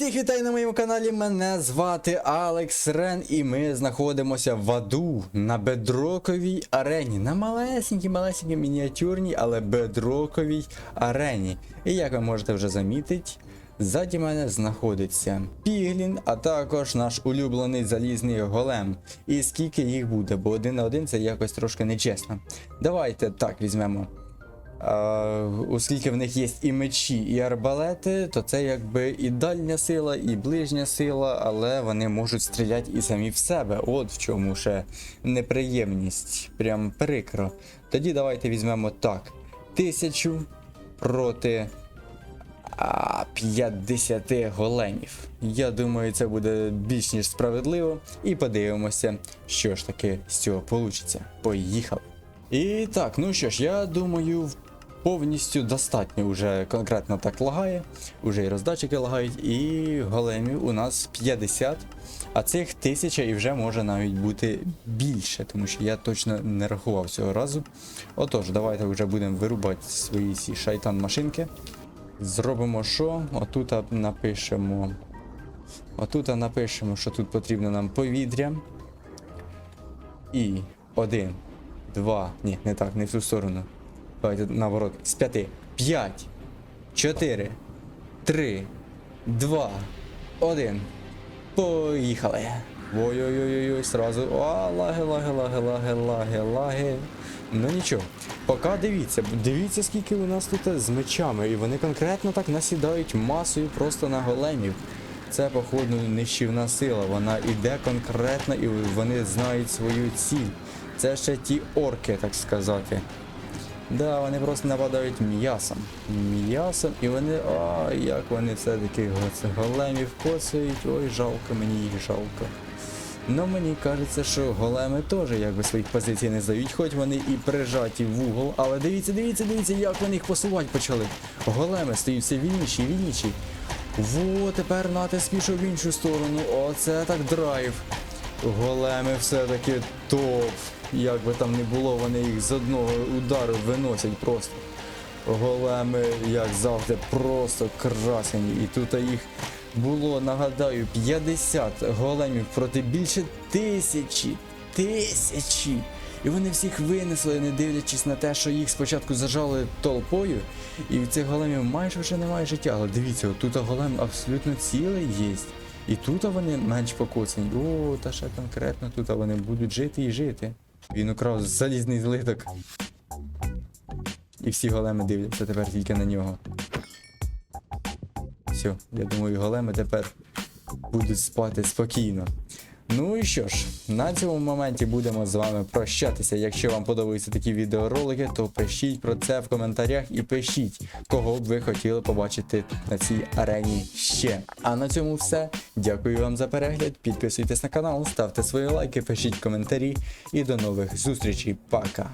Усіх вітаю на моєму каналі. Мене звати Алекс Рен, і ми знаходимося в аду на бедроковій арені. На малесенькій, малесенькій мініатюрній, але бедроковій арені. І як ви можете вже замітити, ззаді мене знаходиться Піглін, а також наш улюблений залізний голем. І скільки їх буде, бо один на один це якось трошки нечесно. Давайте так візьмемо. Оскільки в них є і мечі, і арбалети, то це якби і дальня сила, і ближня сила, але вони можуть стріляти і самі в себе. От в чому ще неприємність. Прям прикро. Тоді давайте візьмемо так: тисячу проти а, 50 големів. Я думаю, це буде більш ніж справедливо. І подивимося, що ж таки з цього вийде. Поїхали! І так, ну що ж, я думаю, повністю достатньо вже конкретно так лагає. Уже і роздатчики лагають, і големів у нас 50, а цих 1000 і вже може навіть бути більше, тому що я точно не рахував цього разу. Отож, давайте вже будемо вирубати свої ці шайтан-машинки. Зробимо що? Отут напишемо. Отут напишемо, що тут потрібно нам повітря. І один, два. Ні, не так, не в ту сторону. Давайте наоборот. З п'яти. П'ять. Чотири. Три. Два. Один. Поїхали. Ой-ой-ой-ой, сразу. О, лаги, лаги, лаги, лаги, лаги, лаги. Ну нічого. Поки дивіться, дивіться, скільки у нас тут з мечами, і вони конкретно так насідають масою просто на големів. Це, походу, нищівна сила. Вона іде конкретно і вони знають свою ціль. Це ще ті орки, так сказати. Да, вони просто нападають м'ясом. М'ясом, і вони. А, як вони все-таки го- големів коцають. Ой, жалко, мені їх жалко. Ну мені кажеться, що големи теж якби своїх позицій не здають, хоч вони і прижаті в угол. Але дивіться, дивіться, дивіться, як вони їх посувати почали. Големи стають все вільніші вільніші. Во, тепер натиск пішов в іншу сторону. Оце так драйв. Големи все-таки топ. Як би там не було, вони їх з одного удару виносять просто. Големи, як завжди, просто красені. І тут їх було, нагадаю, 50 големів проти більше тисячі. Тисячі. І вони всіх винесли, не дивлячись на те, що їх спочатку зажали толпою, і в цих големів майже вже немає життя. Але дивіться, тут голем абсолютно цілий є. І тут вони менш покоцані. О, та ще конкретно тут вони будуть жити і жити. Він украв залізний злиток. І всі големи дивляться тепер тільки на нього. Все, я думаю, големи тепер будуть спати спокійно. Ну і що ж, на цьому моменті будемо з вами прощатися. Якщо вам подобаються такі відеоролики, то пишіть про це в коментарях і пишіть, кого б ви хотіли побачити на цій арені ще. А на цьому все. Дякую вам за перегляд. Підписуйтесь на канал, ставте свої лайки, пишіть коментарі і до нових зустрічей. Пока!